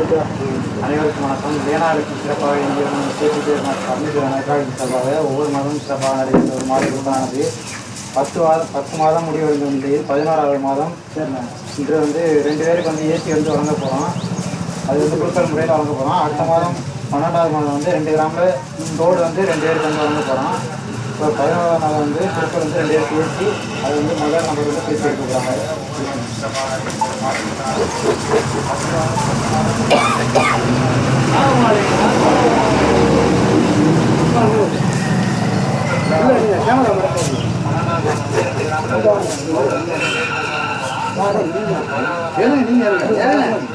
அனைவருக்கும் வணக்கம். வேளாளுக்கு சிறப்பாக இங்கே பேசிட்டு நகராட்சி சிறப்பாக ஒவ்வொரு மாதமும் சிறப்பாக நடைபெற்ற ஒரு மாதம் உண்டானது. பத்து மாதம் பத்து மாதம் முடிவடைந்து வந்து பதினோராவது மாதம் இன்று வந்து ரெண்டு பேருக்கு வந்து ஏசி வந்து வழங்க போகிறோம் அது வந்து குழுக்கள் முறையில் வழங்க போகிறோம் அடுத்த மாதம் பன்னெண்டாவது மாதம் வந்து ரெண்டு கிராமில் தோடு வந்து ரெண்டு பேருக்கு வந்து வழங்க போகிறோம் இப்போ பதினோராவது மாதம் வந்து குழுக்கள் வந்து ரெண்டு பேருக்கு ஏசி அது வந்து முதல் நம்பர் வந்து பேசி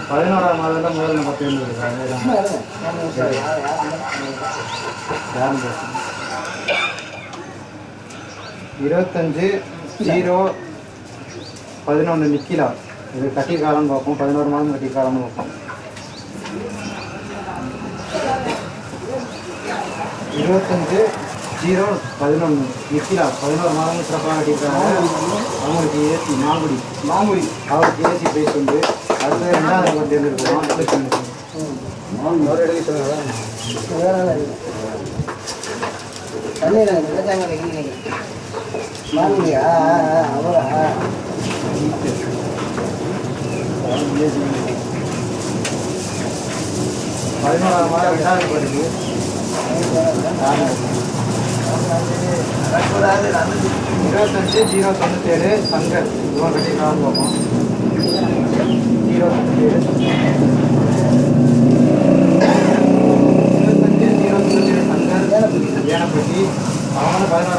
பதினோராம் மாதம் முதல் நம்ம தேர்ந்தெடுக்கிறாங்க யாரும். இருபத்தஞ்சு ஜீரோ பதினொன்று நிக்கிலா. இது கட்டி காலம்னு பார்ப்போம். பதினோரு மாதம் கட்டி காலம்னு பார்ப்போம். இருபத்தஞ்சு ஜீரோ பதினொன்று நிக்கிலா. பதினோரு மாதம் சிறப்பாக கட்டியிருக்காங்க. அவங்களுக்கு ஏசி மாங்குடி. மாங்குடி. அவருக்கு ஏசி பேஸ் உண்டு. அடுத்தது ரெண்டாவது நம்பர் தேர்ந்தெடுக்கிறோம் பதினோராம் மாதம் ரெண்டாவது படிக்கு இருபத்தஞ்சு ஜீரோ தொண்ணூத்தேழு சங்கர் இவன் கட்டிக்கலாம் போகும் ஜீரோ தொண்ணூத்தேழு இருபத்தஞ்சு ஜீரோ தொண்ணூத்தேழு சங்கர் ஏனப்பட்டி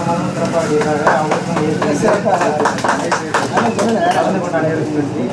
அவங்க சிறப்பாக அவங்களுக்கும் கலந்து அனைவருக்கும் நன்றி